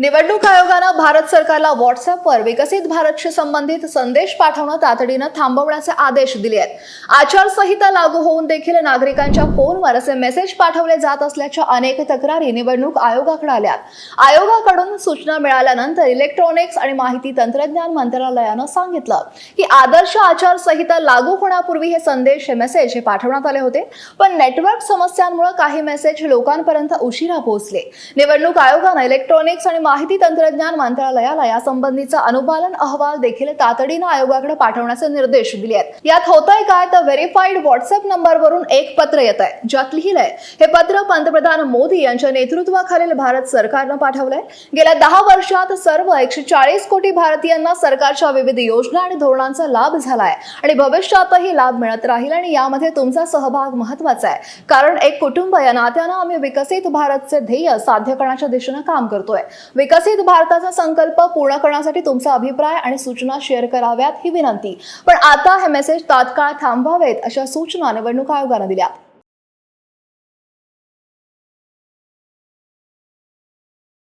निवडणूक आयोगानं भारत सरकारला व्हॉट्सअपवर विकसित भारतशी संबंधित संदेश पाठवणं तातडीनं थांबवण्याचे आदेश दिले आहेत. आचारसंहिता लागू होऊन देखील नागरिकांच्या फोनवर असे मेसेज पाठवले जात असल्याच्या अनेक तक्रारी निवडणूक आयोगाकडे आल्या आयोगाकडून सूचना मिळाल्यानंतर इलेक्ट्रॉनिक्स आणि माहिती तंत्रज्ञान मंत्रालयानं सांगितलं की आदर्श आचारसंहिता लागू होण्यापूर्वी हे संदेश हे मेसेज हे पाठवण्यात आले होते. पण नेटवर्क समस्यांमुळे काही मेसेज लोकांपर्यंत उशिरा पोहोचले. निवडणूक आयोगानं इलेक्ट्रॉनिक्स आणि माहिती तंत्रज्ञान मंत्रालयाला यासंबंधीचा अनुपालन अहवाल देखील तातडीनं आयोगाकडे पाठवण्याचे निर्देश दिले आहेत. यात होतंय काय? तर व्हेरीफाईड व्हॉट्सअप नंबरवरून एक पत्र येत आहे ज्यात लिहिलंय हे पत्र पंतप्रधान मोदी यांच्या नेतृत्वाखालील भारत सरकारनं पाठवलंय. गेल्या दहा वर्षात सर्व एकशे चाळीस कोटी भारतीयांना सरकारच्या विविध योजना आणि धोरणांचा लाभ झालाय आणि भविष्यातही लाभ मिळत राहील आणि यामध्ये तुमचा सहभाग महत्त्वाचा आहे. कारण एक कुटुंब या नात्यानं आम्ही विकसित भारतचे ध्येय साध्य करण्याच्या दिशेनं काम करतोय. विकसित भारताचा संकल्प पूर्ण करण्यासाठी तुमचा अभिप्राय आणि सूचना शेअर कराव्यात ही विनंती. पण आता हे मेसेज तात्काळ थांबवावेत अशा सूचना निवडणूक आयोगानं दिल्या.